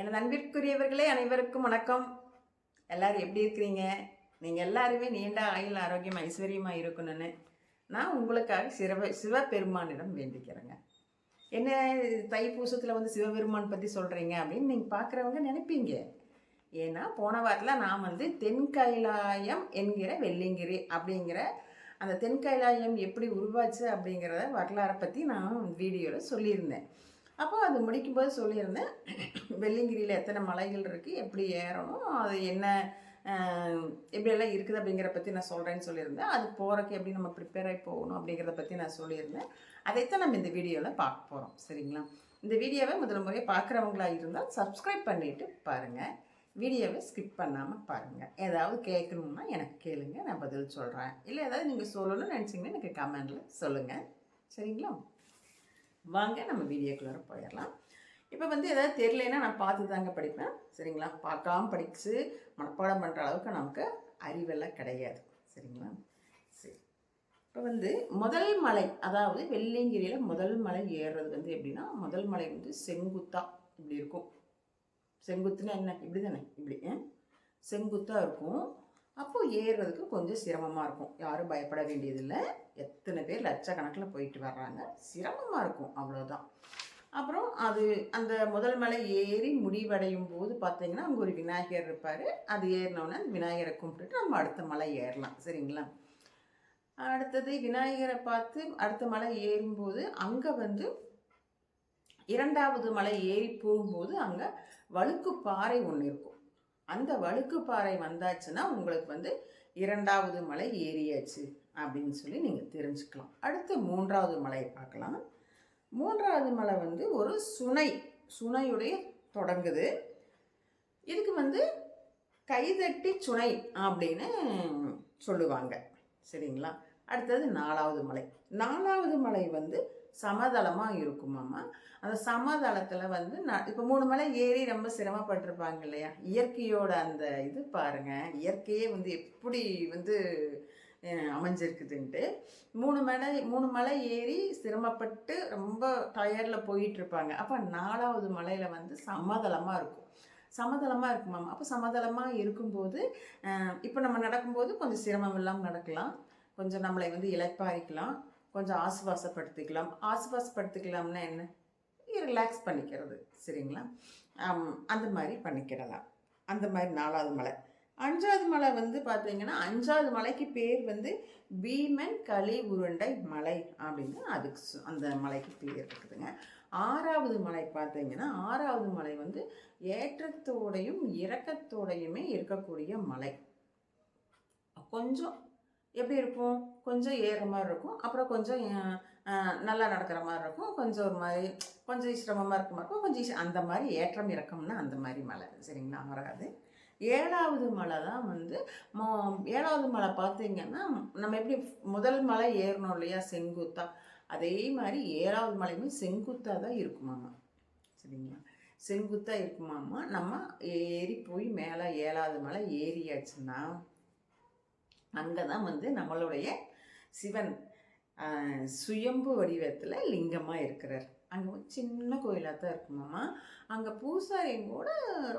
எனது அன்பிற்குரியவர்களே அனைவருக்கும் வணக்கம். எல்லாரும் எப்படி இருக்கிறீங்க? நீங்கள் எல்லாருமே நீண்ட ஆயுள் ஆரோக்கியம் ஐஸ்வர்யமாக இருக்கணும்னு நான் உங்களுக்காக சிவ சிவபெருமானிடம் வேண்டிக்கிறேங்க. என்ன தைப்பூசத்தில் வந்து சிவபெருமான் பற்றி சொல்கிறீங்க அப்படின்னு நீங்கள் பார்க்குறவங்க நினைப்பீங்க. ஏன்னா போன வாரத்தில் நான் வந்து தென்கைலாயம் என்கிற வெள்ளிங்கிரி அப்படிங்கிற அந்த தென்கைலாயம் எப்படி உருவாச்சு அப்படிங்கிறத வரலாறை பற்றி நான் வீடியோவில் சொல்லியிருந்தேன். அப்போ அது முடிக்கும்போது சொல்லியிருந்தேன் வெள்ளிங்கிரியில் எத்தனை மலைகள் இருக்குது எப்படி ஏறணும் அது என்ன எப்படியெல்லாம் இருக்குது அப்படிங்கிறத பற்றி நான் சொல்கிறேன்னு சொல்லியிருந்தேன். அது போகிறக்கு எப்படி நம்ம ப்ரிப்பேர் ஆகி போகணும் அப்படிங்கிறத பற்றி நான் சொல்லியிருந்தேன். அதைத்தான் நம்ம இந்த வீடியோவில் பார்க்க போகிறோம் சரிங்களா? இந்த வீடியோவை முதல் முறையை பார்க்குறவங்களா இருந்தால் சப்ஸ்கிரைப் பண்ணிவிட்டு பாருங்கள் வீடியோவை ஸ்கிப் பண்ணாமல் பாருங்கள் ஏதாவது கேட்கணும்னா எனக்கு கேளுங்க நான் பதில் சொல்கிறேன் இல்லை ஏதாவது நீங்கள் சொல்லணும்னு நினச்சிங்கன்னா எனக்கு கமெண்டில் சொல்லுங்கள் சரிங்களா? வாங்க நம்ம வீடியோக்குள்ளார போயிடலாம். இப்போ வந்து எதாவது தெரியலன்னா நான் பார்த்து தாங்க படிப்பேன். சரிங்களா? பார்க்காம படித்து மனப்பாடம் பண்ணுற அளவுக்கு நமக்கு அறிவெல்லாம் கிடையாது. சரிங்களா? சரி. இப்போ வந்து முதல் மலை அதாவது வெள்ளிங்கிரியில் முதல் மலை ஏறுறது வந்து எப்படின்னா முதல் மலை வந்து செங்குத்தா இப்படி இருக்கும். செங்குத்துனா என்ன? இப்படி தானே இப்படி ஆ? இருக்கும். அப்போது ஏறுறதுக்கு கொஞ்சம் சிரமமாக இருக்கும். யாரும் பயப்பட வேண்டியதில்லை. எத்தனை பேர் லட்சக்கணக்கில் போயிட்டு வர்றாங்க. சிரமமாக இருக்கும் அவ்வளோதான் அப்புறம் அது அந்த முதல் மலை ஏறி முடிவடையும் போது பார்த்தீங்கன்னா அங்கே ஒரு விநாயகர் இருப்பார். அது ஏறினோடனே அந்த விநாயகரை கும்பிட்டுட்டு நம்ம அடுத்த மலை ஏறலாம். சரிங்களா? அடுத்தது விநாயகரை பார்த்து அடுத்த மலை ஏறும்போது அங்கே வந்து இரண்டாவது மலை ஏறி போகும்போது அங்கே வழுக்கு பாறை ஒன்று இருக்கும். அந்த வழுக்கு பாறை வந்தாச்சுன்னா உங்களுக்கு வந்து இரண்டாவது மலை ஏறியாச்சு அப்படின்னு சொல்லி நீங்கள் தெரிஞ்சுக்கலாம். அடுத்து மூன்றாவது மலையை பார்க்கலாம். மூன்றாவது மலை வந்து ஒரு சுனை சுனையுடைய தொடங்குது. இதுக்கு வந்து கைதட்டி சுனை அப்படின்னு சொல்லுவாங்க. சரிங்களா? அடுத்தது நாலாவது மலை. நாலாவது மலை வந்து சமதளமாக இருக்குமாம்மா அந்த சமதளத்தில் வந்து நான் இப்போ மூணு மலை ஏறி ரொம்ப சிரமப்பட்டிருப்பாங்க இல்லையா? இயற்கையோட அந்த இது பாருங்கள் இயற்கையே வந்து எப்படி வந்து அமைஞ்சிருக்குதுன்ட்டு. மூணு மலை மூணு மலை ஏறி சிரமப்பட்டு ரொம்ப டயர்டில் போயிட்டுருப்பாங்க. அப்போ நாலாவது மலையில் வந்து சமதளமாக இருக்கும். சமதளமாக இருக்குமாம் அப்போ சமதளமாக இருக்கும்போது இப்போ நம்ம நடக்கும்போது கொஞ்சம் சிரமம் இல்லாமல் நடக்கலாம். கொஞ்சம் நம்மளை வந்து இழப்பாரிக்கலாம் கொஞ்சம் ஆசுவாசப்படுத்திக்கலாம். ஆசுவாசப்படுத்திக்கலாம்னா என்ன? ரிலாக்ஸ் பண்ணிக்கிறது. சரிங்களா? அந்த மாதிரி பண்ணிக்கிடலாம். அந்த மாதிரி நாலாவது மலை. அஞ்சாவது மலை வந்து பார்த்தீங்கன்னா அஞ்சாவது மலைக்கு பேர் வந்து பீமன் களி உருண்டை மலை அப்படின்னு அதுக்கு சு- அந்த மலைக்கு பேர் இருக்குதுங்க. ஆறாவது மலை பார்த்தீங்கன்னா ஆறாவது மலை வந்து ஏற்றத்தோடையும் இறக்கத்தோடையுமே இருக்கக்கூடிய மலை. கொஞ்சம் எப்படி இருக்கும்? கொஞ்சம் ஏறுற மாதிரி இருக்கும். அப்புறம் கொஞ்சம் நல்லா நடக்கிற மாதிரி இருக்கும். கொஞ்சம் ஒரு மாதிரி கொஞ்சம் சிரமமாக இருக்க மாதிரி இருக்கும். கொஞ்சம் அந்த மாதிரி ஏற்றம் இறக்கம்னா அந்த மாதிரி மலை சரிங்களா? வராது. ஏழாவது மலை தான் வந்து மோ ஏழாவது மலை பார்த்தீங்கன்னா நம்ம எப்படி முதல் மலை ஏறணும் இல்லையா? செங்குத்தா. அதே மாதிரி ஏழாவது மலையுமே செங்குத்தாக தான் இருக்குமாமா. சரிங்களா? செங்குத்தாக இருக்குமாமா. நம்ம ஏறி போய் மேலே ஏழாவது மலை ஏறியாச்சுன்னா அங்கே தான் வந்து நம்மளுடைய சிவன் சுயம்பு வடிவத்தில் லிங்கமாக இருக்கிறார். அங்கே ஒரு சின்ன கோயிலாக தான் இருக்குமாம்மா அங்கே பூசாரியும் கூட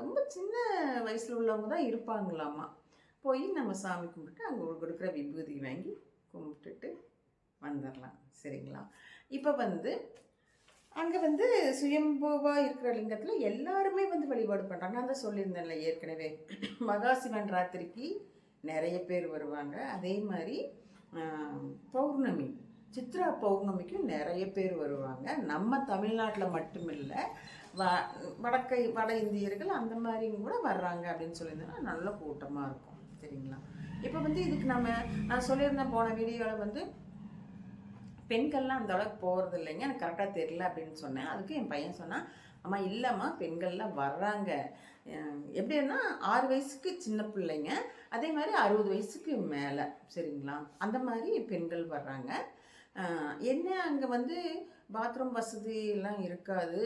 ரொம்ப சின்ன வயசில் உள்ளவங்க தான் இருப்பாங்களாமா. போய் நம்ம சாமி கும்பிட்டு அங்கே கொடுக்குற விபூதி வாங்கி கும்பிட்டுட்டு வந்துடலாம் சரிங்களா? இப்போ வந்து அங்கே வந்து சுயம்புவாக இருக்கிற லிங்கத்தில் எல்லாருமே வந்து வழிபாடு பண்ணுறாங்க நான் தான் சொல்லியிருந்தேன்ல ஏற்கனவே. மகாசிவன் ராத்திரிக்கு நிறைய பேர் வருவாங்க. அதே மாதிரி பௌர்ணமி. சித்ரா பௌர்ணமிக்கும் நிறைய பேர் வருவாங்க. நம்ம தமிழ்நாட்டில் மட்டுமில்லை வ வடக்கை வட இந்தியர்கள் அந்த மாதிரியும் கூட வர்றாங்க அப்படின்னு சொல்லியிருந்தோம்னா நல்ல கூட்டமாக இருக்கும். சரிங்களா? இப்போ வந்து இதுக்கு நம்ம நான் சொல்லியிருந்தேன் போன வீடியோவில் வந்து பெண்கள்லாம் அந்த அளவுக்கு போகிறது இல்லைங்க. எனக்கு கரெக்டாக தெரியல அப்படின்னு சொன்னேன். அதுக்கு என் பையன் சொன்னான் அம்மா இல்லைம்மா பெண்கள்லாம் வர்றாங்க. எப்படின்னா ஆறு வயசுக்கு சின்ன பிள்ளைங்க அதே மாதிரி அறுபது வயசுக்கு மேலே சரிங்களா? அந்த மாதிரி பெண்கள் வர்றாங்க. என்ன அங்கே வந்து பாத்ரூம் வசதி எல்லாம் இருக்காது.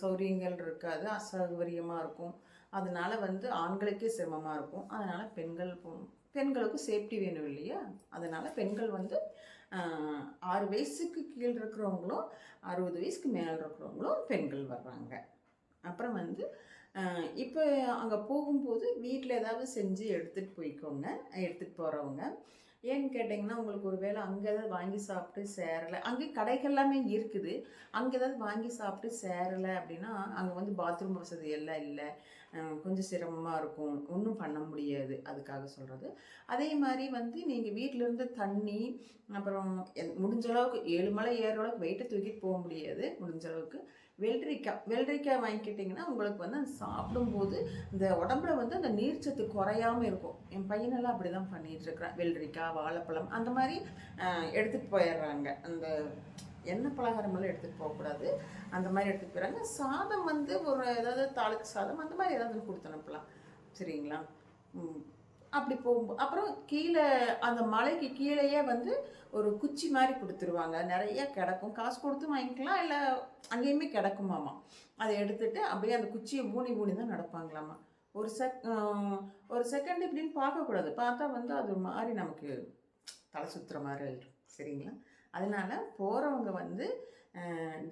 சௌரியங்கள் இருக்காது. அசௌகரியமாக இருக்கும். அதனால் வந்து ஆண்களுக்கே சிரமமாக இருக்கும். அதனால் பெண்கள் பெண்களுக்கும் பெண்களுக்கு சேஃப்டி வேணும் இல்லையா? அதனால் பெண்கள் வந்து ஆறு வயசுக்கு கீழே இருக்கிறவங்களும் அறுபது வயசுக்கு மேலே இருக்கிறவங்களும் பெண்கள் வர்றாங்க. அப்புறம் வந்து இப்போ அங்கே போகும்போது வீட்டில் ஏதாவது செஞ்சு எடுத்துகிட்டு போய்க்கோங்க எடுத்துகிட்டு போகிறவங்க ஏன்னு கேட்டிங்கன்னா உங்களுக்கு ஒரு வேளை அங்கே ஏதாவது வாங்கி சாப்பிட்டு சேரலை. அங்கே கடைகள் எல்லாமே இருக்குது. அங்கே ஏதாவது வாங்கி சாப்பிட்டு சேரலை அப்படின்னா அங்கே வந்து பாத்ரூம் வசதி எல்லாம் இல்லை. கொஞ்சம் சிரமமாக இருக்கும். ஒன்றும் பண்ண முடியாது. அதுக்காக சொல்கிறது அதே மாதிரி வந்து நீங்கள் வீட்டிலேருந்து தண்ணி அப்புறம் முடிஞ்ச அளவுக்கு ஏழு மலை ஏறுற அளவுக்கு வெயிட்டை தூக்கிட்டு போக முடியாது முடிஞ்ச அளவுக்கு. வெள்ளரிக்காய் வெள்ளரிக்காய் வாங்கிக்கிட்டிங்கன்னா உங்களுக்கு வந்து அது சாப்பிடும்போது இந்த உடம்புல வந்து அந்த நீர்ச்சத்து குறையாம இருக்கும். என் பையனெல்லாம் அப்படி தான் பண்ணிகிட்ருக்குறான் வெள்ளரிக்காய் வாழைப்பழம் அந்த மாதிரி எடுத்துகிட்டு போயிடுறாங்க. அந்த எண்ணெய் பலகாரமெல்லாம் எடுத்துகிட்டு போகக்கூடாது. அந்த மாதிரி எடுத்துகிட்டு போயிடுறாங்க. சாதம் வந்து ஒரு ஏதாவது தாளிச்ச சாதம் அந்த மாதிரி ஏதாவது கொடுத்து அனுப்பலாம். சரிங்களா? ம். அப்படி போகும்போது அப்புறம் கீழே அந்த மலைக்கு கீழேயே வந்து ஒரு குச்சி மாதிரி கொடுத்துருவாங்க. நிறைய கிடக்கும். காசு கொடுத்து வாங்கிக்கலாம் இல்லை அங்கேயுமே கிடக்குமாமா. அதை எடுத்துட்டு அப்படியே அந்த குச்சியை ஊனி ஊனி தான் நடப்பாங்களாமா. ஒரு செக் ஒரு செகண்ட் இப்படின்னு பார்க்கக்கூடாது. பார்த்தா வந்து அது ஒரு மாதிரி நமக்கு தலை சுற்றுற மாதிரி ஆயிடும். சரிங்களா? அதனால் போகிறவங்க வந்து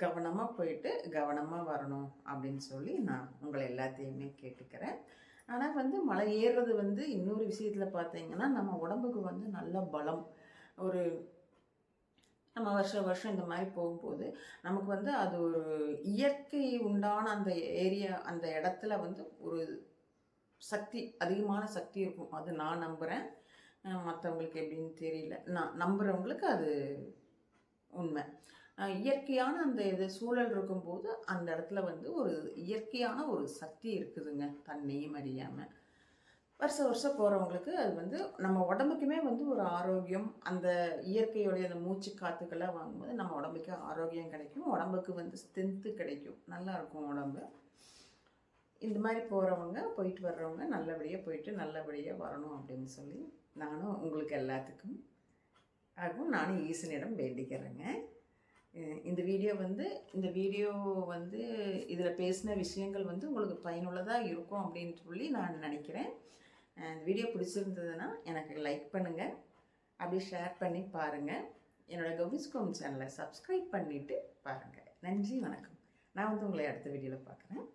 கவனமாக போயிட்டு கவனமாக வரணும் அப்படின்னு சொல்லி நான் உங்களை எல்லாத்தையுமே கேட்டுக்கிறேன். ஆனால் வந்து மலை ஏறுறது வந்து இன்னொரு விஷயத்தில் பார்த்தீங்கன்னா நம்ம உடம்புக்கு வந்து நல்ல பலம். ஒரு நம்ம வருஷம் வருஷம் இந்த மாதிரி போகும்போது நமக்கு வந்து அது ஒரு இயற்கை உண்டான அந்த ஏரியா அந்த இடத்துல வந்து ஒரு சக்தி அதிகமான சக்தி இருக்கும். அது நான் நம்புகிறேன் மற்றவங்களுக்கு எப்படின்னு தெரியல. நான் நம்புகிறவங்களுக்கு அது உண்மை. இயற்கையான அந்த இது சூழல் இருக்கும்போது அந்த இடத்துல வந்து ஒரு இயற்கையான ஒரு சக்தி இருக்குதுங்க தன்னையும் அறியாமல் வருஷம் வருஷம் போகிறவங்களுக்கு அது வந்து நம்ம உடம்புக்குமே வந்து ஒரு ஆரோக்கியம் அந்த இயற்கையுடைய அந்த மூச்சு காற்றுக்கெல்லாம் வாங்கும்போது நம்ம உடம்புக்கு ஆரோக்கியம் கிடைக்கும் உடம்புக்கு வந்து ஸ்ட்ரென்த்து கிடைக்கும். நல்லா இருக்கும் உடம்பு. இந்த மாதிரி போகிறவங்க போயிட்டு வர்றவங்க நல்லபடியாக போயிட்டு நல்லபடியாக வரணும் அப்படின்னு சொல்லி நானும் உங்களுக்கு எல்லாத்துக்கும் ஆகும் நானும் ஈசனிடம் வேண்டிக்கிறேங்க. இந்த வீடியோ வந்து இந்த வீடியோ வந்து இதில் பேசின விஷயங்கள் வந்து உங்களுக்கு பயனுள்ளதாக இருக்கும் அப்படின்னு சொல்லி நான் நினைக்கிறேன். இந்த வீடியோ பிடிச்சிருந்ததுன்னா எனக்கு லைக் பண்ணுங்கள் அப்படியே ஷேர் பண்ணி பாருங்கள் என்னோட கவிஸ்கோம் சேனலை சப்ஸ்கிரைப் பண்ணிவிட்டு பாருங்கள் நன்றி வணக்கம். நான் வந்து உங்களை அடுத்த வீடியோவில் பார்க்குறேன்.